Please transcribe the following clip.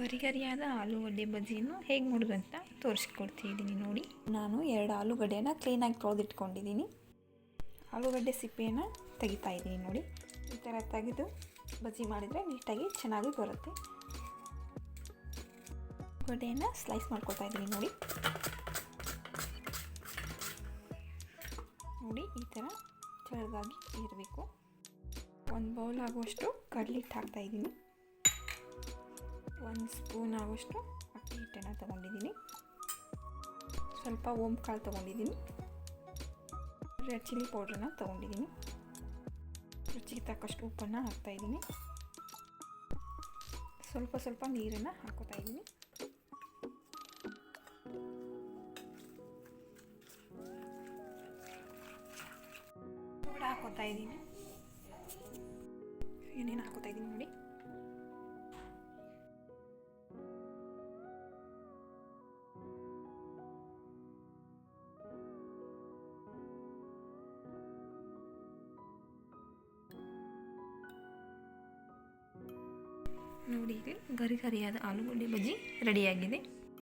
ಗರಿ ಗರಿಯಾದ ಆಲೂಗಡ್ಡೆ ಬಜ್ಜಿಯನ್ನು ಹೇಗೆ ಮಾಡೋದು ಅಂತ ತೋರಿಸ್ಕೊಡ್ತಿದ್ದೀನಿ ನೋಡಿ. ನಾನು ಎರಡು ಆಲೂಗಡ್ಡೆನ ಕ್ಲೀನಾಗಿ ತೊಳೆದಿಟ್ಕೊಂಡಿದ್ದೀನಿ ಆಲೂಗಡ್ಡೆ ಸಿಪ್ಪೆಯನ್ನು ತೆಗಿತಾ ಇದ್ದೀನಿ ನೋಡಿ. ಈ ಥರ ತೆಗೆದು ಬಜ್ಜಿ ಮಾಡಿದರೆ ನೀಟಾಗಿ ಚೆನ್ನಾಗಿ ಬರುತ್ತೆ. ಆಲೂಗಡ್ಡೆಯನ್ನು ಸ್ಲೈಸ್ ಮಾಡ್ಕೊತಾ ಇದ್ದೀನಿ ನೋಡಿ. ನೋಡಿ, ಈ ಥರ ಚಳಗಾಗಿ ಇರಬೇಕು. ಒಂದು ಬೌಲ್ ಆಗುವಷ್ಟು ಕಡ್ಲಿಟ್ಟು ಹಾಕ್ತಾ ಇದ್ದೀನಿ ಒಂದು ಸ್ಪೂನ್ ಆಗುವಷ್ಟು ಅಕ್ಕಿ ಹಿಟ್ಟನ್ನು ತೊಗೊಂಡಿದ್ದೀನಿ. ಸ್ವಲ್ಪ ಓಮ್ ಕಾಳು ತೊಗೊಂಡಿದ್ದೀನಿ. ರೆಡ್ ಚಿಲ್ಲಿ ಪೌಡ್ರನ್ನ ತೊಗೊಂಡಿದ್ದೀನಿ. ರುಚಿಗೆ ತಕ್ಕಷ್ಟು ಉಪ್ಪನ್ನು ಹಾಕ್ತಾಯಿದ್ದೀನಿ ಸ್ವಲ್ಪ ಸ್ವಲ್ಪ ನೀರನ್ನು ಹಾಕೋತಾ ಇದ್ದೀನಿ. ಹಾಕೋತಾ ಇದ್ದೀನಿ. ಏನೇನು ಹಾಕೋತಾ ಇದ್ದೀನಿ ನೋಡಿ. ನೋಡಿ ಗರಿ ಗರಿಯಾದ ಆಲೂಗಡ್ಡೆ ಬಜ್ಜಿ ರೆಡಿಯಾಗಿದೆ